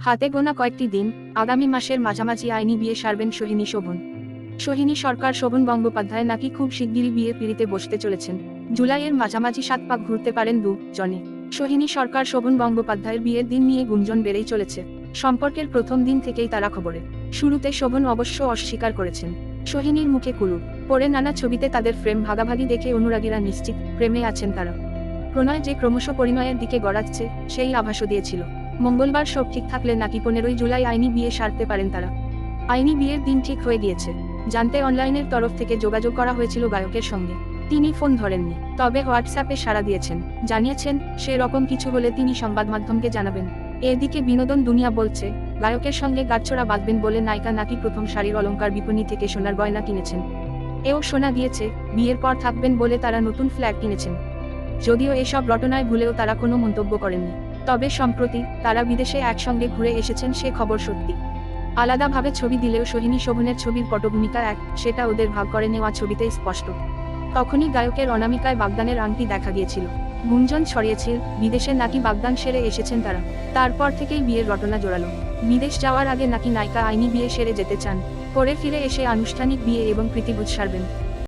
হাতে গোনা কয়েকটি দিন, আগামী মাসের মাঝামাঝি আইনি বিয়ে সারবেন সোহিনী শোভন। সোহিনী সরকার শোভন গঙ্গোপাধ্যায় নাকি খুব শিগগিরই বিয়ে পিড়িতে বসতে চলেছেন। জুলাইয়ের মাঝামাঝি সাত পাক ঘুরতে পারেন দু জনে। সোহিনী সরকার শোভন গঙ্গোপাধ্যায়ের বিয়ের দিন নিয়ে গুঞ্জন বেড়েই চলেছে। সম্পর্কের প্রথম দিন থেকেই তারা খবরে। শুরুতে শোভন অবশ্য অস্বীকার করেছেন। সোহিনীর মুখে কুলু। পরে নানা ছবিতে তাদের ফ্রেম ভাগাভাগি দেখে অনুরাগীরা নিশ্চিত প্রেমে আছেন তারা। প্রণয় যে ক্রমশ পরিণয়ের দিকে গড়াচ্ছে, সেই আভাসও দিয়েছিল। মঙ্গলবার সব ঠিক থাকলে নাকি পনেরোই জুলাই আইনি বিয়ে সারতে পারেন তারা। আইনি বিয়ের দিন ঠিক হয়ে গিয়েছে। জানতে অনলাইনের তরফ থেকে যোগাযোগ করা হয়েছিল গায়কের সঙ্গে। তিনি ফোন ধরেননি, তবে হোয়াটসঅ্যাপে সাড়া দিয়েছেন। জানিয়েছেন, সে রকম কিছু হলে তিনি সংবাদ মাধ্যমকে জানাবেন। এদিকে বিনোদন দুনিয়া বলছে, গায়কের সঙ্গে গাছছড়া বাঁধবেন বলে নায়িকা নাকি প্রথম শাড়ির অলঙ্কার বিপণী থেকে সোনার গয়না কিনেছেন। এও শোনা গিয়েছে, বিয়ের পর থাকবেন বলে তারা নতুন ফ্ল্যাট কিনেছেন। যদিও এসব রটনায় ভুলেও তারা কোনো মন্তব্য করেননি। তবে সম্প্রতি তারা বিদেশে একসঙ্গে ঘুরে এসেছেন, সে খবর সত্যি। আলাদাভাবে ছবি দিলেও সোহিনী শোভনের ছবির পটভূমিকা এক, সেটা ওদের ভাগ করে নেওয়া ছবিতে স্পষ্ট। তখনই গায়কের অনামিকায় বাগদানের আংটি দেখা গিয়েছিল। গুঞ্জন ছড়িয়েছিল, বিদেশে নাকি বাগদান সেরে এসেছেন তারা। তারপর থেকেই বিয়ের ঘটনা জোরালো। বিদেশ যাওয়ার আগে নাকি নায়িকা আইনি বিয়ে সেরে যেতে চান। পরে ফিরে এসে আনুষ্ঠানিক বিয়ে এবং প্রীতিভোজ সারবেন।